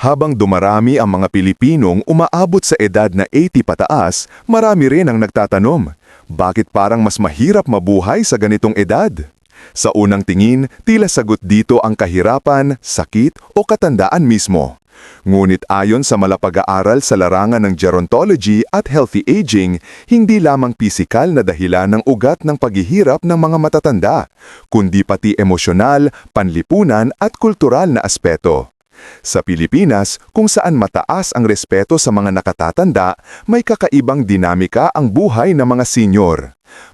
Habang dumarami ang mga Pilipinong umaabot sa edad na 80 pataas, marami rin ang nagtatanong, bakit parang mas mahirap mabuhay sa ganitong edad? Sa unang tingin, tila sagot dito ang kahirapan, sakit o katandaan mismo. Ngunit ayon sa malapag-aaral sa larangan ng gerontology at healthy aging, hindi lamang pisikal na dahilan ng ugat ng paghihirap ng mga matatanda, kundi pati emosyonal, panlipunan at kultural na aspeto. Sa Pilipinas, kung saan mataas ang respeto sa mga nakatatanda, may kakaibang dinamika ang buhay ng mga senyor.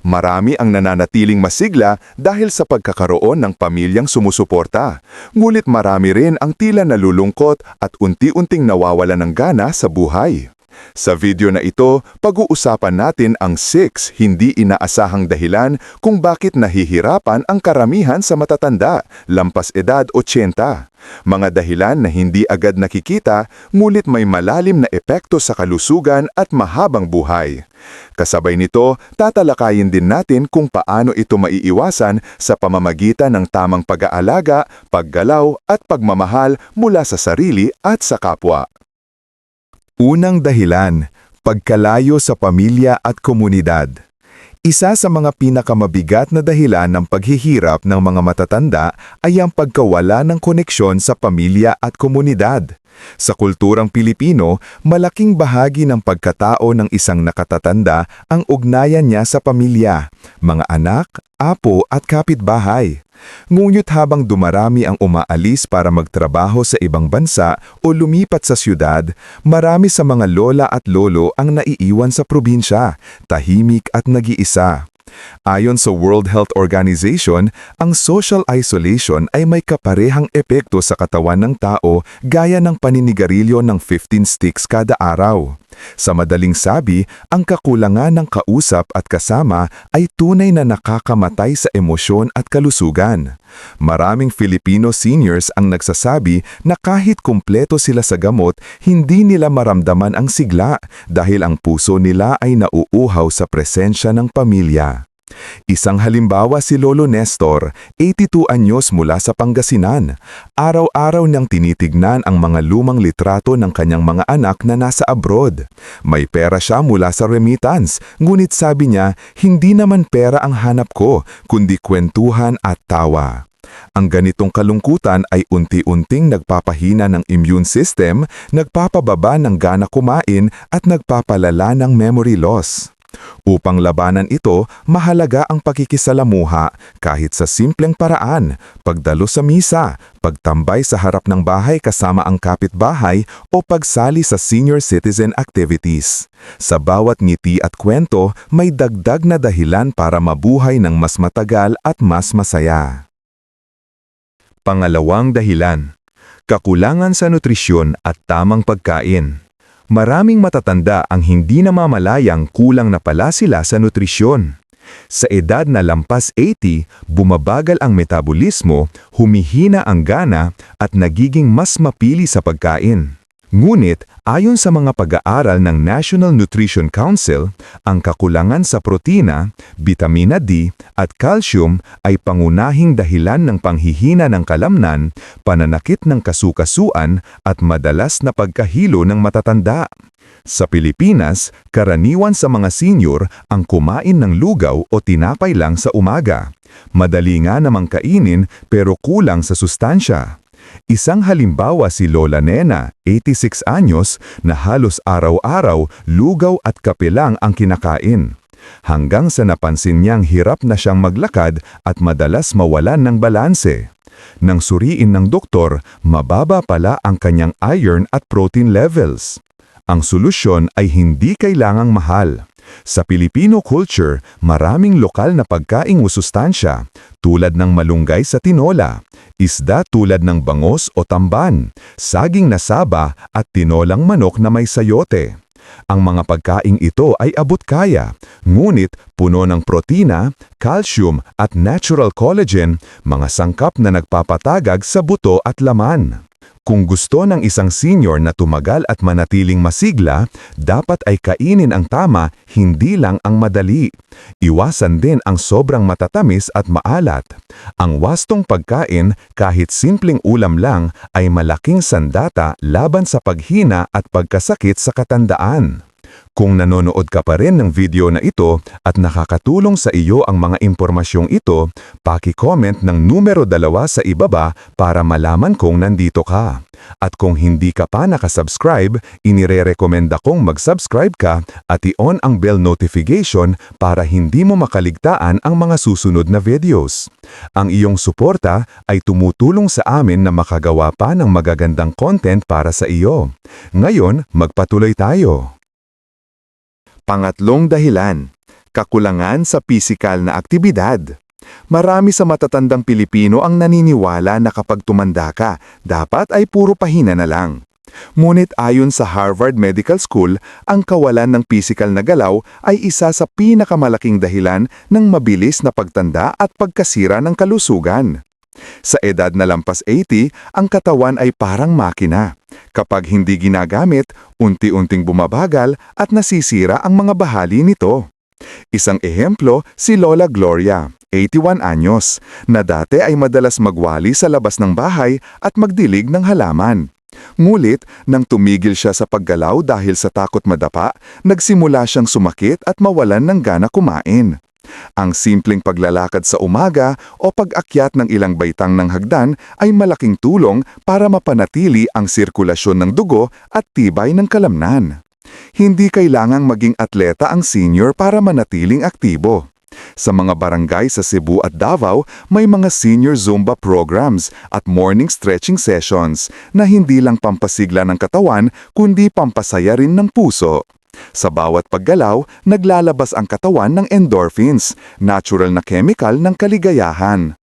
Marami ang nananatiling masigla dahil sa pagkakaroon ng pamilyang sumusuporta. Ngulit marami rin ang tila nalulungkot at unti-unting nawawala ng gana sa buhay. Sa video na ito, pag-uusapan natin ang 6 hindi inaasahang dahilan kung bakit nahihirapan ang karamihan sa matatanda, lampas edad 80. Mga dahilan na hindi agad nakikita, ngulit may malalim na epekto sa kalusugan at mahabang buhay. Kasabay nito, tatalakayin din natin kung paano ito maiiwasan sa pamamagitan ng tamang pag-aalaga, paggalaw at pagmamahal mula sa sarili at sa kapwa. Unang dahilan, pagkalayo sa pamilya at komunidad. Isa sa mga pinakamabigat na dahilan ng paghihirap ng mga matatanda ay ang pagkawala ng koneksyon sa pamilya at komunidad. Sa kulturang Pilipino, malaking bahagi ng pagkatao ng isang nakatatanda ang ugnayan niya sa pamilya, mga anak, apo at kapitbahay. Ngunit habang dumarami ang umaalis para magtrabaho sa ibang bansa o lumipat sa syudad, marami sa mga lola at lolo ang naiiwan sa probinsya, tahimik at nag-iisa. Ayon sa World Health Organization, ang social isolation ay may kaparehang epekto sa katawan ng tao gaya ng paninigarilyo ng 15 sticks kada araw. Sa madaling sabi, ang kakulangan ng kausap at kasama ay tunay na nakakamatay sa emosyon at kalusugan. Maraming Filipino seniors ang nagsasabi na kahit kumpleto sila sa gamot, hindi nila maramdaman ang sigla dahil ang puso nila ay nauuhaw sa presensya ng pamilya. Isang halimbawa si Lolo Nestor, 82 anyos mula sa Pangasinan. Araw-araw niyang tinitignan ang mga lumang litrato ng kanyang mga anak na nasa abroad. May pera siya mula sa remittance, ngunit sabi niya, hindi naman pera ang hanap ko, kundi kwentuhan at tawa. Ang ganitong kalungkutan ay unti-unting nagpapahina ng immune system, nagpapababa ng gana kumain at nagpapalala ng memory loss. Upang labanan ito, mahalaga ang pakikisalamuha kahit sa simpleng paraan, pagdalo sa misa, pagtambay sa harap ng bahay kasama ang kapitbahay o pagsali sa senior citizen activities. Sa bawat ngiti at kwento, may dagdag na dahilan para mabuhay ng mas matagal at mas masaya. Pangalawang dahilan, kakulangan sa nutrisyon at tamang pagkain. Maraming matatanda ang hindi namamalayang kulang na pala sila sa nutrisyon. Sa edad na lampas 80, bumabagal ang metabolismo, humihina ang gana at nagiging mas mapili sa pagkain. Ngunit, ayon sa mga pag-aaral ng National Nutrition Council, ang kakulangan sa protina, vitamina D at calcium ay pangunahing dahilan ng panghihina ng kalamnan, pananakit ng kasukasuan at madalas na pagkahilo ng matatanda. Sa Pilipinas, karaniwan sa mga senior ang kumain ng lugaw o tinapay lang sa umaga. Madali nga namang kainin pero kulang sa sustansya. Isang halimbawa si Lola Nena, 86 anyos, na halos araw-araw lugaw at kape lang ang kinakain. Hanggang sa napansin niyang hirap na siyang maglakad at madalas mawalan ng balanse. Nang suriin ng doktor, mababa pala ang kanyang iron at protein levels. Ang solusyon ay hindi kailangang mahal. Sa Filipino culture, maraming lokal na pagkaing usustansya, tulad ng malunggay sa tinola, isda tulad ng bangos o tamban, saging na saba at tinolang manok na may sayote. Ang mga pagkaing ito ay abot kaya, ngunit puno ng protina, calcium at natural collagen, mga sangkap na nagpapatagag sa buto at laman. Kung gusto ng isang senior na tumagal at manatiling masigla, dapat ay kainin ang tama, hindi lang ang madali. Iwasan din ang sobrang matatamis at maalat. Ang wastong pagkain, kahit simpleng ulam lang, ay malaking sandata laban sa paghina at pagkasakit sa katandaan. Kung nanonood ka pa rin ng video na ito at nakakatulong sa iyo ang mga impormasyong ito, paki-comment ng numero dalawa sa ibaba para malaman kong nandito ka. At kung hindi ka pa nakasubscribe, inire-recommenda kong mag-subscribe ka at i-on ang bell notification para hindi mo makaligtaan ang mga susunod na videos. Ang iyong suporta ay tumutulong sa amin na makagawa pa ng magagandang content para sa iyo. Ngayon, magpatuloy tayo. Pangatlong dahilan, kakulangan sa pisikal na aktibidad. Marami sa matatandang Pilipino ang naniniwala na kapag tumanda ka, dapat ay puro pahina na lang. Ngunit ayon sa Harvard Medical School, ang kawalan ng pisikal na galaw ay isa sa pinakamalaking dahilan ng mabilis na pagtanda at pagkasira ng kalusugan. Sa edad na lampas 80, ang katawan ay parang makina. Kapag hindi ginagamit, unti-unting bumabagal at nasisira ang mga bahali nito. Isang ehemplo, si Lola Gloria, 81 anyos, na dati ay madalas magwali sa labas ng bahay at magdilig ng halaman. Ngulit, nang tumigil siya sa paggalaw dahil sa takot madapa, nagsimula siyang sumakit at mawalan ng gana kumain. Ang simpleng paglalakad sa umaga o pag-akyat ng ilang baitang ng hagdan ay malaking tulong para mapanatili ang sirkulasyon ng dugo at tibay ng kalamnan. Hindi kailangang maging atleta ang senior para manatiling aktibo. Sa mga barangay sa Cebu at Davao, may mga senior Zumba programs at morning stretching sessions na hindi lang pampasigla ng katawan kundi pampasaya rin ng puso. Sa bawat paggalaw, naglalabas ang katawan ng endorphins, natural na chemical ng kaligayahan.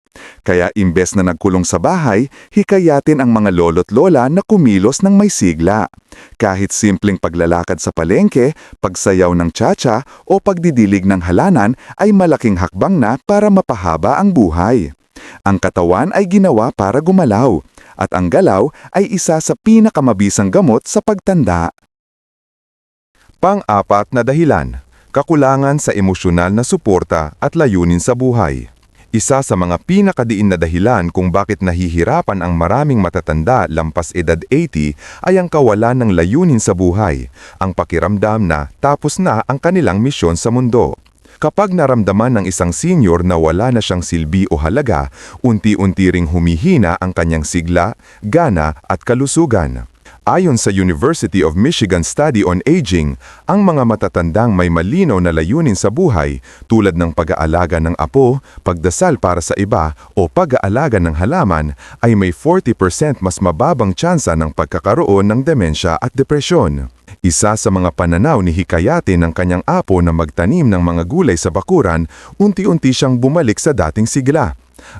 Kaya imbes na nagkulong sa bahay, hikayatin ang mga lolo't lola na kumilos ng may sigla. Kahit simpleng paglalakad sa palengke, pagsayaw ng tsa o pagdidilig ng halanan ay malaking hakbang na para mapahaba ang buhay. Ang katawan ay ginawa para gumalaw, at ang galaw ay isa sa pinakamabisang gamot sa pagtanda. Pang-apat na dahilan, kakulangan sa emosyonal na suporta at layunin sa buhay. Isa sa mga pinakadiin na dahilan kung bakit nahihirapan ang maraming matatanda lampas edad 80 ay ang kawalan ng layunin sa buhay, ang pakiramdam na tapos na ang kanilang misyon sa mundo. Kapag naramdaman ng isang senior na wala na siyang silbi o halaga, unti-unti ring humihina ang kanyang sigla, gana at kalusugan. Ayon sa University of Michigan Study on Aging, ang mga matatandang may malinaw na layunin sa buhay tulad ng pag-aalaga ng apo, pagdasal para sa iba o pag-aalaga ng halaman ay may 40% mas mababang tsansa ng pagkakaroon ng demensya at depresyon. Isa sa mga pananaw ni Hikayate ng kanyang apo na magtanim ng mga gulay sa bakuran, unti-unti siyang bumalik sa dating sigla.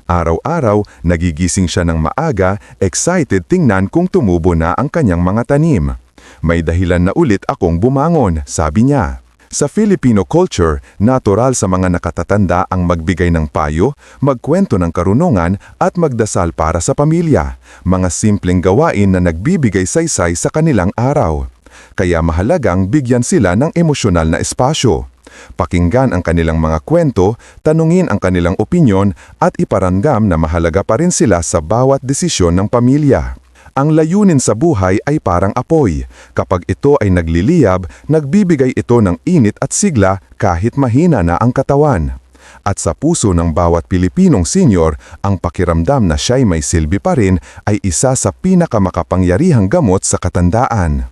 Araw-araw, nagigising siya ng maaga, excited tingnan kung tumubo na ang kanyang mga tanim. May dahilan na ulit akong bumangon, sabi niya. Sa Filipino culture, natural sa mga nakatatanda ang magbigay ng payo, magkwento ng karunungan at magdasal para sa pamilya, mga simpleng gawain na nagbibigay saysay sa kanilang araw. Kaya mahalagang bigyan sila ng emosyonal na espasyo. Pakinggan ang kanilang mga kwento, tanungin ang kanilang opinyon at iparamdam na mahalaga pa rin sila sa bawat desisyon ng pamilya. Ang layunin sa buhay ay parang apoy. Kapag ito ay nagliliyab, nagbibigay ito ng init at sigla kahit mahina na ang katawan. At sa puso ng bawat Pilipinong senior, ang pakiramdam na siya'y may silbi pa rin ay isa sa pinakamakapangyarihang gamot sa katandaan.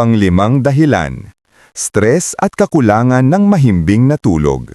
Panglimang dahilan, stress at kakulangan ng mahimbing na tulog.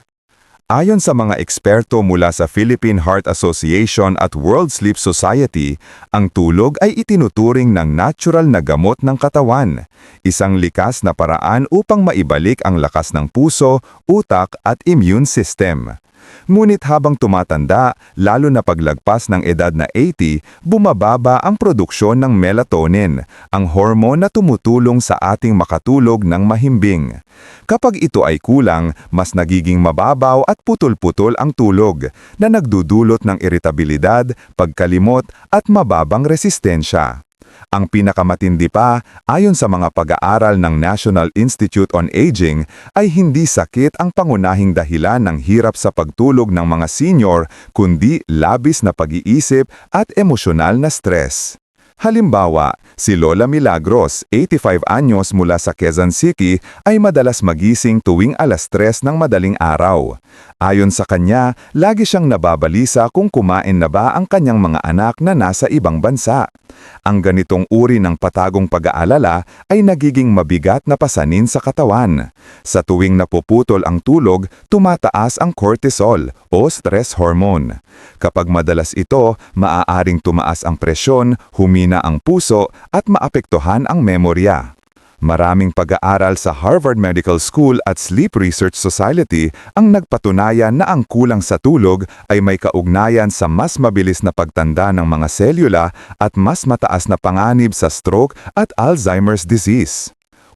Ayon sa mga eksperto mula sa Philippine Heart Association at World Sleep Society, ang tulog ay itinuturing ng natural na gamot ng katawan, isang likas na paraan upang maibalik ang lakas ng puso, utak at immune system. Ngunit habang tumatanda, lalo na paglagpas ng edad na 80, bumababa ang produksyon ng melatonin, ang hormone na tumutulong sa ating makatulog ng mahimbing. Kapag ito ay kulang, mas nagiging mababaw at putol-putol ang tulog na nagdudulot ng iritabilidad, pagkalimot at mababang resistensya. Ang pinakamatindi pa, ayon sa mga pag-aaral ng National Institute on Aging, ay hindi sakit ang pangunahing dahilan ng hirap sa pagtulog ng mga senior, kundi labis na pag-iisip at emosyonal na stress. Halimbawa, si Lola Milagros, 85 anyos mula sa Quezon City, ay madalas magising tuwing alas 3 ng madaling araw. Ayon sa kanya, lagi siyang nababalisa kung kumain na ba ang kanyang mga anak na nasa ibang bansa. Ang ganitong uri ng patagong pag-aalala ay nagiging mabigat na pasanin sa katawan. Sa tuwing napuputol ang tulog, tumataas ang cortisol o stress hormone. Kapag madalas ito, maaaring tumaas ang presyon, humina ang puso at maapektuhan ang memorya. Maraming pag-aaral sa Harvard Medical School at Sleep Research Society ang nagpatunayan na ang kulang sa tulog ay may kaugnayan sa mas mabilis na pagtanda ng mga selula at mas mataas na panganib sa stroke at Alzheimer's disease.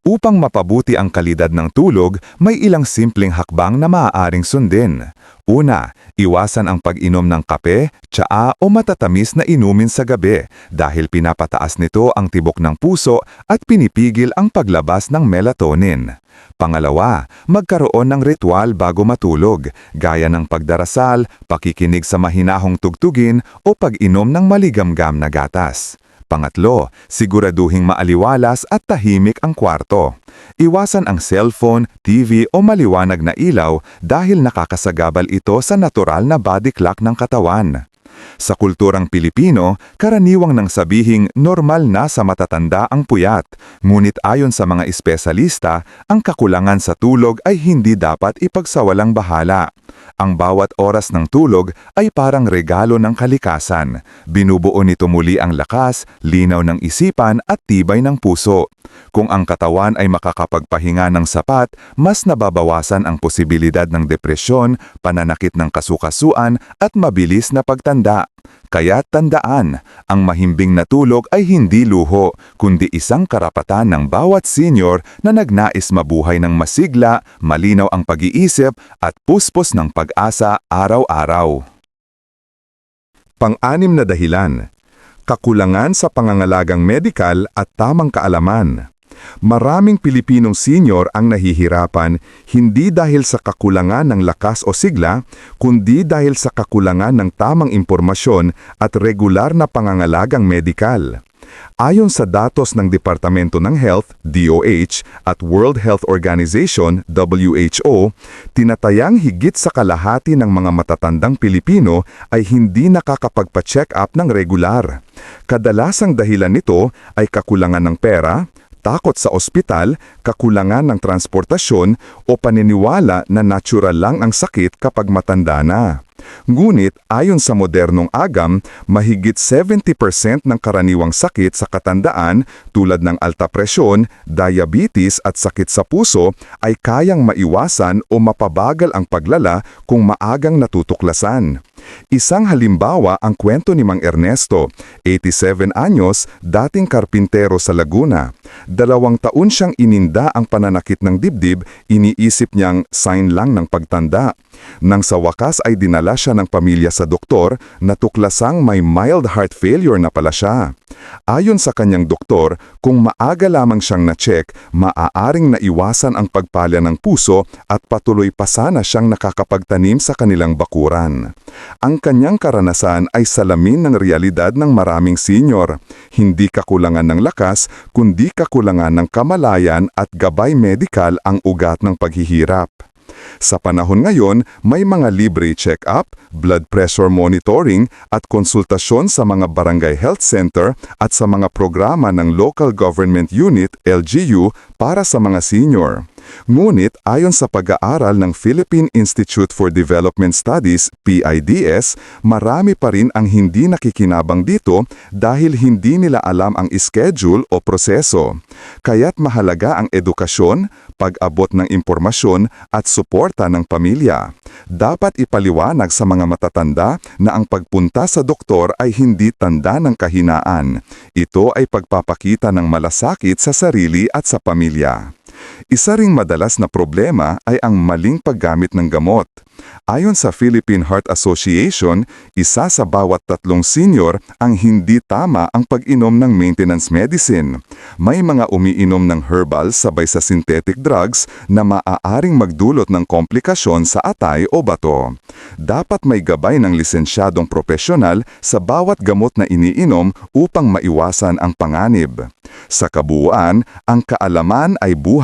Upang mapabuti ang kalidad ng tulog, may ilang simpleng hakbang na maaaring sundin. Una, iwasan ang pag-inom ng kape, tsaa o matatamis na inumin sa gabi dahil pinapataas nito ang tibok ng puso at pinipigil ang paglabas ng melatonin. Pangalawa, magkaroon ng ritual bago matulog, gaya ng pagdarasal, pakikinig sa mahinahong tugtugin o pag-inom ng maligamgam na gatas. Pangatlo, siguraduhing maaliwalas at tahimik ang kwarto. Iwasan ang cellphone, TV o maliwanag na ilaw dahil nakakasagabal ito sa natural na body clock ng katawan. Sa kulturang Pilipino, karaniwang nang sabihing normal na sa matatanda ang puyat. Ngunit ayon sa mga espesyalista, ang kakulangan sa tulog ay hindi dapat ipagsawalang bahala. Ang bawat oras ng tulog ay parang regalo ng kalikasan. Binubuo nito muli ang lakas, linaw ng isipan at tibay ng puso. Kung ang katawan ay makakapagpahinga ng sapat, mas nababawasan ang posibilidad ng depresyon, pananakit ng kasukasuan at mabilis na pagtanda. Kaya tandaan, ang mahimbing na tulog ay hindi luho, kundi isang karapatan ng bawat senior na nagnais mabuhay ng masigla, malinaw ang pag-iisip at puspos ng pag-asa araw-araw. Pang-anim na dahilan, kakulangan sa pangangalagang medikal at tamang kaalaman. Maraming Pilipinong senior ang nahihirapan hindi dahil sa kakulangan ng lakas o sigla, kundi dahil sa kakulangan ng tamang impormasyon at regular na pangangalagang medikal. Ayon sa datos ng Departamento ng Health, DOH, at World Health Organization, WHO, tinatayang higit sa kalahati ng mga matatandang Pilipino ay hindi nakakapagpa-check up ng regular. Kadalasang dahilan nito ay kakulangan ng pera, takot sa ospital, kakulangan ng transportasyon o paniniwala na natural lang ang sakit kapag matanda na. Ngunit ayon sa modernong agam, mahigit 70% ng karaniwang sakit sa katandaan tulad ng alta presyon, diabetes at sakit sa puso ay kayang maiwasan o mapabagal ang paglala kung maagang natutuklasan. Isang halimbawa ang kwento ni Mang Ernesto, 87 anyos, dating karpintero sa Laguna. Dalawang taon siyang ininda ang pananakit ng dibdib, iniisip niyang sign lang ng pagtanda. Nang sa wakas ay dinala siya ng pamilya sa doktor, natuklasang may mild heart failure na pala siya. Ayon sa kanyang doktor, kung maaga lamang siyang na-check, maaaring naiwasan ang pagpalya ng puso at patuloy pa sana siyang nakakapagtanim sa kanilang bakuran. Ang kanyang karanasan ay salamin ng realidad ng maraming senior. Hindi kakulangan ng lakas, kundi kakulangan ng kamalayan at gabay medikal ang ugat ng paghihirap. Sa panahon ngayon, may mga libre check-up, blood pressure monitoring at konsultasyon sa mga barangay health center at sa mga programa ng Local Government Unit, LGU, para sa mga senior. Ngunit ayon sa pag-aaral ng Philippine Institute for Development Studies, PIDS, marami pa rin ang hindi nakikinabang dito dahil hindi nila alam ang schedule o proseso. Kaya't mahalaga ang edukasyon, pag-abot ng impormasyon at suporta ng pamilya. Dapat ipaliwanag sa mga matatanda na ang pagpunta sa doktor ay hindi tanda ng kahinaan. Ito ay pagpapakita ng malasakit sa sarili at sa pamilya. Isa ring madalas na problema ay ang maling paggamit ng gamot. Ayon sa Philippine Heart Association, isa sa bawat tatlong senior ang hindi tama ang pag-inom ng maintenance medicine. May mga umiinom ng herbal sabay sa synthetic drugs na maaaring magdulot ng komplikasyon sa atay o bato. Dapat may gabay ng lisensyadong profesional sa bawat gamot na iniinom upang maiwasan ang panganib. Sa kabuuan, ang kaalaman ay buhay.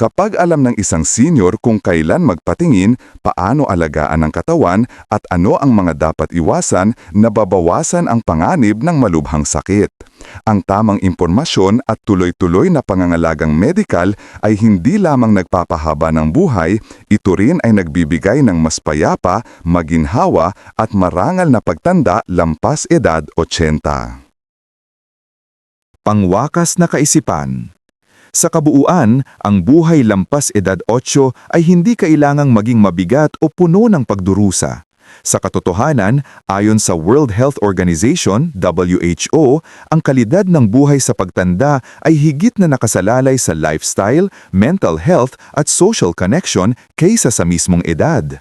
Kapag alam ng isang senior kung kailan magpatingin, paano alagaan ang katawan at ano ang mga dapat iwasan, nababawasan ang panganib ng malubhang sakit. Ang tamang impormasyon at tuloy-tuloy na pangangalagang medikal ay hindi lamang nagpapahaba ng buhay, ito rin ay nagbibigay ng mas payapa, maginhawa at marangal na pagtanda lampas edad 80. Pangwakas na kaisipan Sa kabuuan, ang buhay lampas edad 8 ay hindi kailangang maging mabigat o puno ng pagdurusa. Sa katotohanan, ayon sa World Health Organization, WHO, ang kalidad ng buhay sa pagtanda ay higit na nakasalalay sa lifestyle, mental health at social connection kaysa sa mismong edad.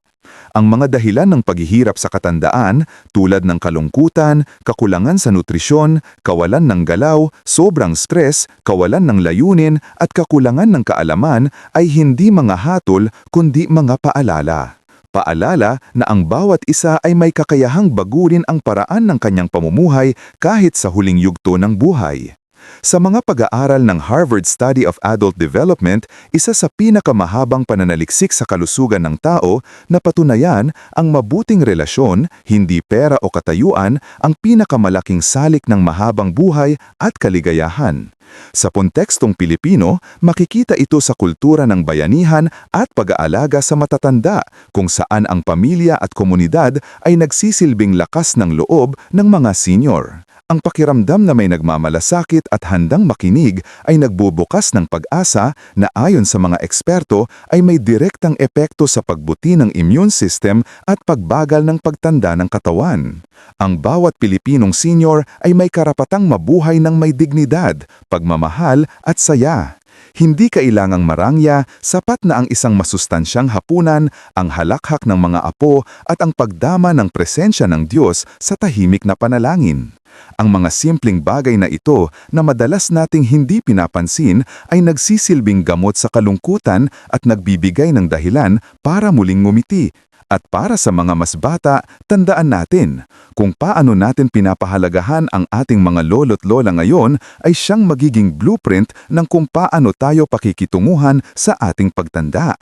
Ang mga dahilan ng paghihirap sa katandaan tulad ng kalungkutan, kakulangan sa nutrisyon, kawalan ng galaw, sobrang stress, kawalan ng layunin at kakulangan ng kaalaman ay hindi mga hatol kundi mga paalala. Paalala na ang bawat isa ay may kakayahang bagurin ang paraan ng kanyang pamumuhay kahit sa huling yugto ng buhay. Sa mga pag-aaral ng Harvard Study of Adult Development, isa sa pinakamahabang pananaliksik sa kalusugan ng tao na patunayan ang mabuting relasyon, hindi pera o katayuan, ang pinakamalaking salik ng mahabang buhay at kaligayahan. Sa kontekstong Pilipino, makikita ito sa kultura ng bayanihan at pag-aalaga sa matatanda kung saan ang pamilya at komunidad ay nagsisilbing lakas ng loob ng mga senior. Ang pakiramdam na may nagmamalasakit at handang makinig ay nagbubukas ng pag-asa na ayon sa mga eksperto ay may direktang epekto sa pagbuti ng immune system at pagbagal ng pagtanda ng katawan. Ang bawat Pilipinong senior ay may karapatang mabuhay ng may dignidad, pagmamahal at saya. Hindi kailangang marangya, sapat na ang isang masustansyang hapunan, ang halakhak ng mga apo at ang pagdama ng presensya ng Diyos sa tahimik na panalangin. Ang mga simpleng bagay na ito na madalas nating hindi pinapansin ay nagsisilbing gamot sa kalungkutan at nagbibigay ng dahilan para muling ngumiti. At para sa mga mas bata, tandaan natin, kung paano natin pinapahalagahan ang ating mga lolo't lola ngayon ay siyang magiging blueprint ng kung paano tayo pakikitunguhan sa ating pagtanda.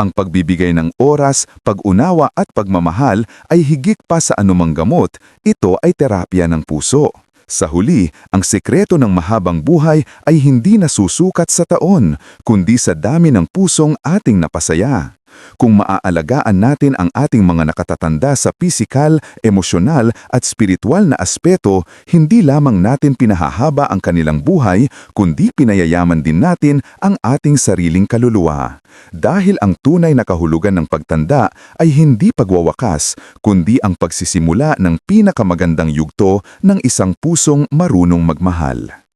Ang pagbibigay ng oras, pag-unawa at pagmamahal ay higit pa sa anumang gamot, ito ay terapya ng puso. Sa huli, ang sekreto ng mahabang buhay ay hindi nasusukat sa taon, kundi sa dami ng pusong ating napasaya. Kung maaalagaan natin ang ating mga nakatatanda sa pisikal, emosyonal at spiritual na aspeto, hindi lamang natin pinahahaba ang kanilang buhay, kundi pinayayaman din natin ang ating sariling kaluluwa. Dahil ang tunay na kahulugan ng pagtanda ay hindi pagwawakas, kundi ang pagsisimula ng pinakamagandang yugto ng isang pusong marunong magmahal.